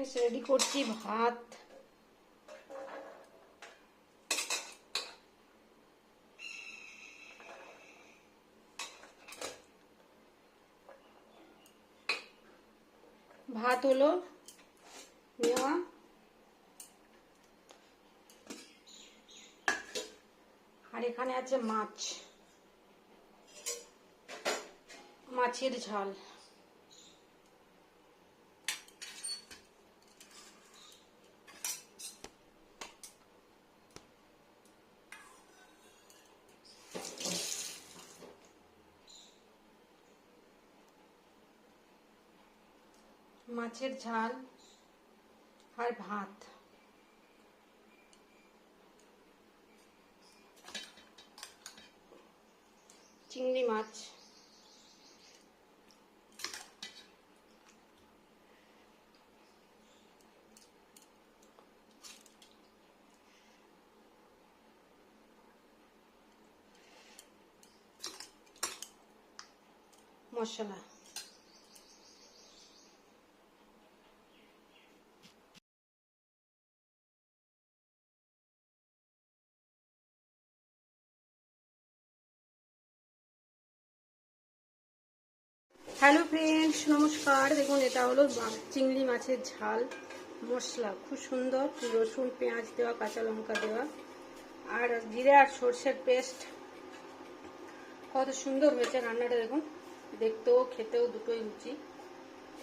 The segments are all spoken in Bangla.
ফ্রেন্ডস রেডি করছি ভাত। ভাত হলো নেওয়া আর এখানে আছে মাছ। মাছের ঝাল। মাছের ঝাল আর ভাত। চিংড়ি মাছ। মশলা। হ্যালো ফ্রেন্ডস, নমস্কার। দেখুন, এটা হলো চিংড়ি মাছের ঝাল। মশলা খুব সুন্দর। রসুন, পেঁয়াজ দেওয়া, কাঁচা লঙ্কা দেওয়া। আর জিরে আর সর্ষের পেস্ট। কত সুন্দর হয়েছে রান্নাটা, দেখুন। দেখতেও, খেতেও দুটোই রুচি।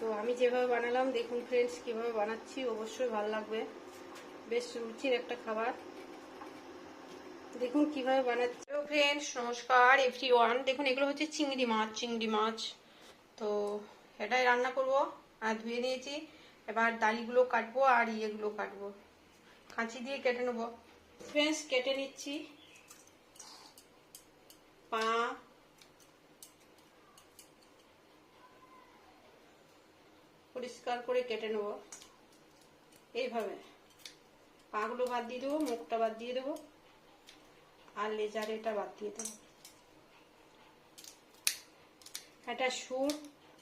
তো আমি যেভাবে বানালাম, দেখুন ফ্রেন্ডস, কীভাবে বানাচ্ছি, অবশ্যই ভালো লাগবে। বেশ রুচির একটা খাবার। দেখুন, কীভাবে বানাচ্ছি। ফ্রেন্ডস, নমস্কার এভরি ওয়ান দেখুন, এগুলো হচ্ছে চিংড়ি মাছ চিংড়ি মাছ। তো এটাই রান্না করব। আর ধুয়ে নিয়েছি। এবার দালিগুলো কাটবো আর ইয়েগুলো কাটবো। কাঁচি দিয়ে কেটে নেব। ফ্রেন্ডস, কেটে নিচ্ছি। পা। পরিষ্কার করে কেটে নেব। এইভাবে। পাগুলো বাদ দিয়ে দেবো, মুখটা বাদ দিয়ে দেবো। আর লেজার এটা বাদ দিয়ে দেবো। এটা সুর।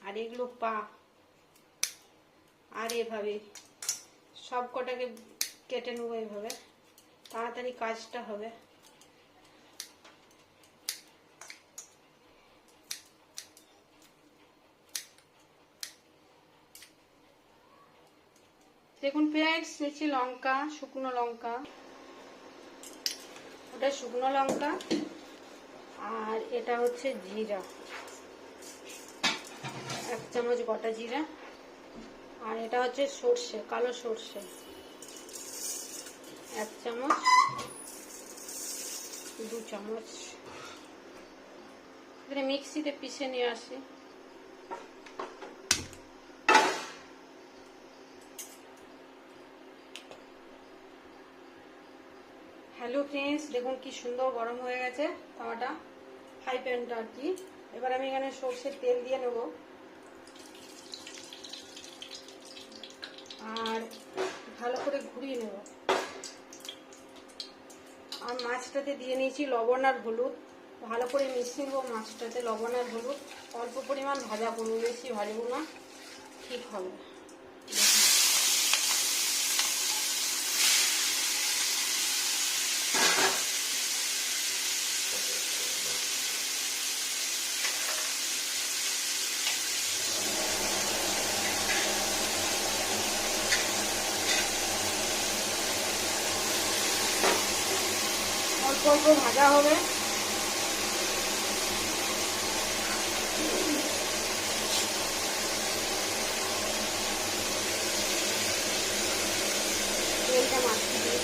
আর এগুলো পা। আর এভাবে। সব কটাকে কেটে নেব এইভাবে তাড়াতাড়ি কাজটা হবে। দেখুন পেঁয়াজ নিচ্ছি লঙ্কা, শুকনো লঙ্কা। ওটা শুকনো লঙ্কা। আর এটা হচ্ছে জিরা। চামচ গোটা জিরা। আর এটা হচ্ছে সর্ষে, কালো সর্ষে। এক চামচ, দু চামচ। মিক্সিতে পিষে নিয়ে আসি। হ্যালো ফ্রেন্ডস, দেখুন কি সুন্দর গরম হয়ে গেছে। তাওয়াটা, হাই প্যানটা আর কি। এবার আমি এখানে সর্ষের তেল দিয়ে নেব। আর ভালো করে ঘুরিয়ে নেব। আর মাছটাতে দিয়ে নিয়েছি লবণ আর হলুদ। ভালো করে মিশিয়ে নেব মাছটাতে, লবণ আর হলুদ। অল্প পরিমাণ ভাজা করব, বেশি ভাজবো না। ঠিক হবে। অল্প ভাজা হবে। তেলটা মাখিয়ে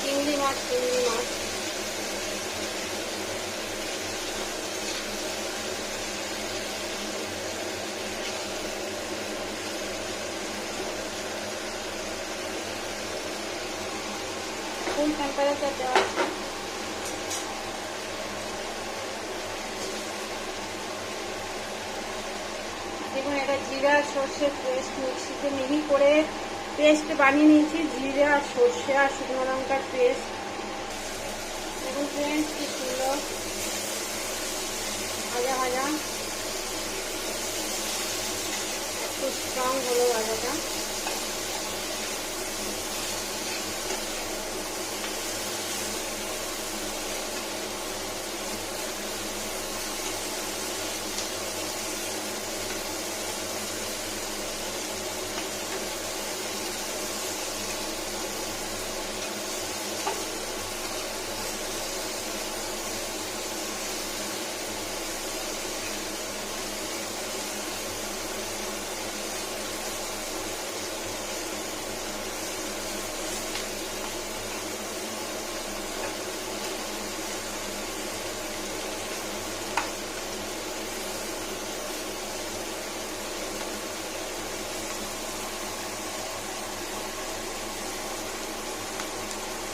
চিংড়ি মাছ চিংড়ি মাছ। ফুল টেম্পারেচার দেওয়া আছে দেখুন এটা জিরা সর্ষের পেস্ট মিক্সিতে মিহি করে পেস্ট বানিয়ে নিয়েছি জিরা সর্ষে আর শুকনো লঙ্কার পেস্ট দেখুন ফ্রেন্ডস কি সুন্দর ভাজা ভাজা খুব স্ট্রং হলো ভাজাটা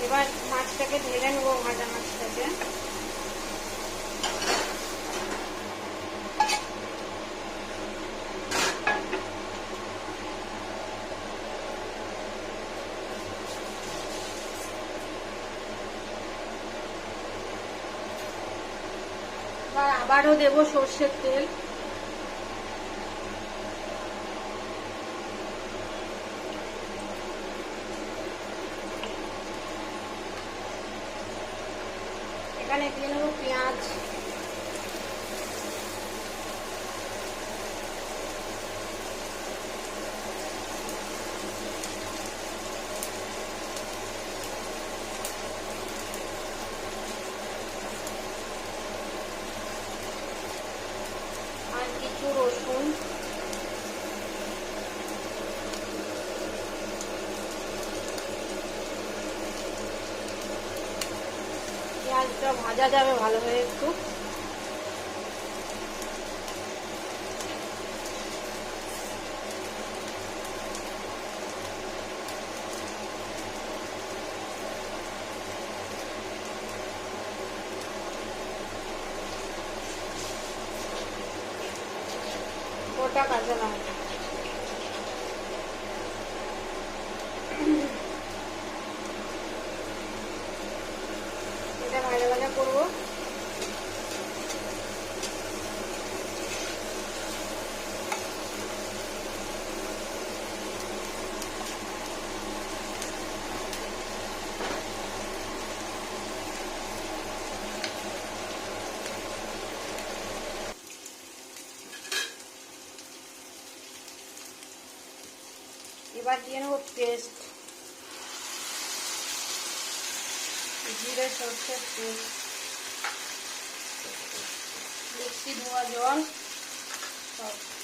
এবার মাছটাকে ঢেলে নেব ভাজা মাছটাকে। আবারও দেবো সর্ষের তেল এখানে দিয়ে নেব পেঁয়াজ আর কিছু রসুন পেঁয়াজটা ভাজা যাবে ভালোভাবে একটু গোটা কাঁচা লঙ্কা এটা ভাজা ভাজা করব। এবার দিয়ে নেব পেস্ট। জিরে সর্ষের পেস্ট। মিক্সি ধোয়া জল। সব।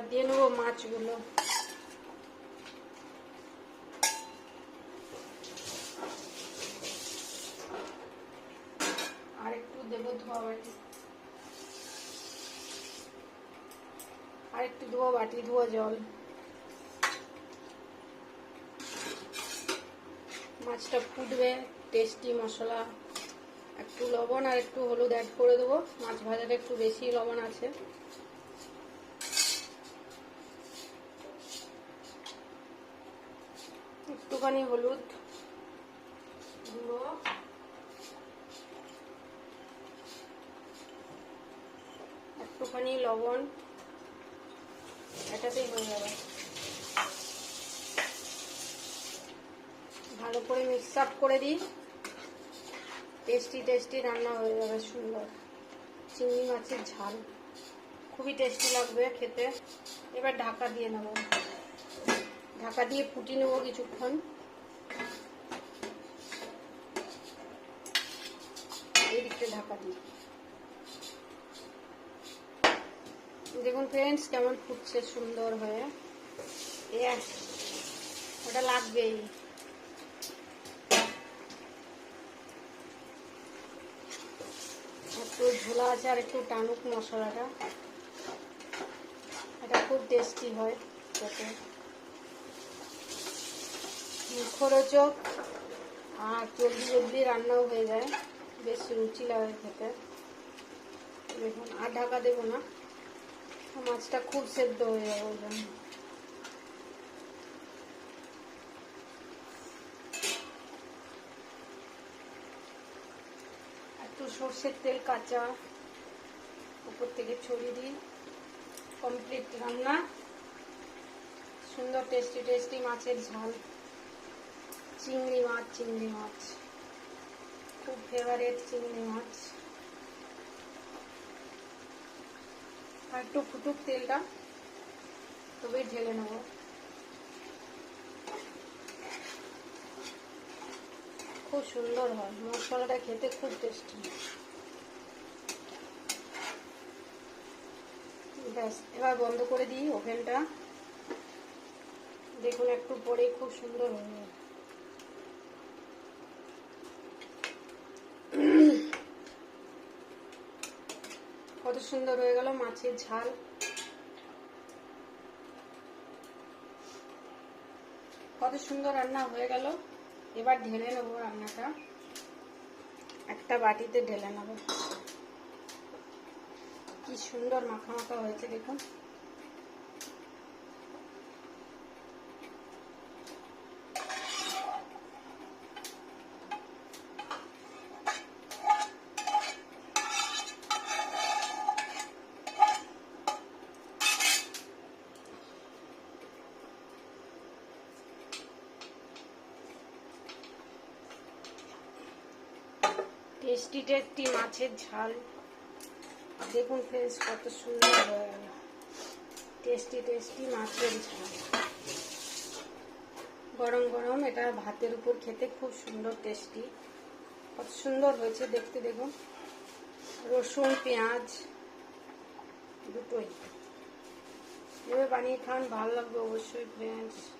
এবার দিয়ে নেব মাছগুলো আর একটু দেবো ধোয়া বাটি আর একটু ধোয়া বাটি ধোয়া জল মাছটা ফুটবে টেস্টি মশলা একটু লবণ আর একটু হলুদ অ্যাড করে দেবো মাছ ভাজাটা একটু বেশি লবণ আছে একটুখানি হলুদ গুঁড়ো একটুখানি লবণ এটাতেই হয়ে যাবে ভালো করে মিক্স আপ করে দিই। টেস্টি টেস্টি রান্না হয়ে যাবে, সুন্দর। চিংড়ি মাছের ঝাল। খুবই টেস্টি লাগবে খেতে। এবার ঢাকা দিয়ে নেব। ঢাকা দিয়ে ফুটিয়ে নেব কিছুক্ষণ। ঢাকা দেখুন ফ্রেন্ডস কেমন ফুটছে, সুন্দর হয়ে। ওটা লাগবেই। একটু ঝোলা আছে আর একটু টানুক মশলাটা। এটা খুব টেস্টি হয় খেতে। মুখরোচক আর জলদি জলদি রান্নাও হয়ে যায়। বেশ রুচি লাগে খেতে। দেখুন, আর ঢাকা দেবো না। মাছটা খুব সেদ্ধ হয়ে যাবে ওই জন্য। একটু সর্ষের তেল কাঁচা উপর থেকে ছড়িয়ে দিই। কমপ্লিট রান্না। সুন্দর টেস্টি টেস্টি মাছের ঝাল। চিংড়ি মাছ চিংড়ি মাছ। খুব ফেভারেট চিংড়ি মাছ। আর একটু ফুটুক তেলটা, তবেই ঢেলে নেব। খুব সুন্দর হয়, মশলাটা খেতে খুব টেস্টি ব্যাস, এবার বন্ধ করে দিই ওভেনটা। দেখুন, একটু পরেই খুব সুন্দর হয়ে সুন্দর হয়ে গেল মাছের ঝাল। কত সুন্দর রান্না হয়ে গেল। এবার ঢেলে নেব রান্নাটা। একটা বাটিতে ঢেলে নেব। কি সুন্দর মাখা মাখা হয়েছে দেখুন। টেস্টি টেস্টি মাছের ঝাল। দেখুন ফ্রেন্ডস, কত সুন্দর হয়ে। টেস্টি টেস্টি মাছের ঝাল। গরম গরম, এটা ভাতের উপর খেতে খুব সুন্দর, টেস্টি। কত সুন্দর হয়েছে দেখতে, দেখুন। রসুন, পেঁয়াজ, দুটোই। এভাবে বানিয়ে খান, ভালো লাগবে অবশ্যই, ফ্রেন্ডস।